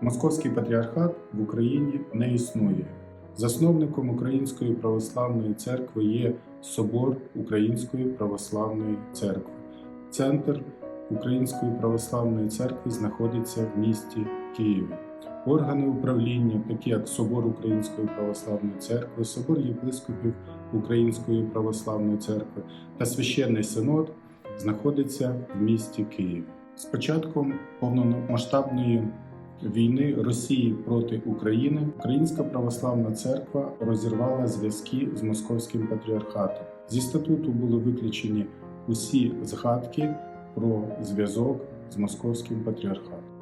Московський патріархат в Україні не існує. Засновником Української православної церкви є Собор Української православної церкви. Центр Української православної церкви знаходиться в місті Києві. Органи управління, такі як Собор Української православної церкви, Собор єпископів Української православної церкви та священний синод знаходиться в місті Києві. З початком повномасштабної війни Росії проти України Українська православна церква розірвала зв'язки з московським патріархатом. Зі статуту були виключені усі згадки про зв'язок з московським патріархатом.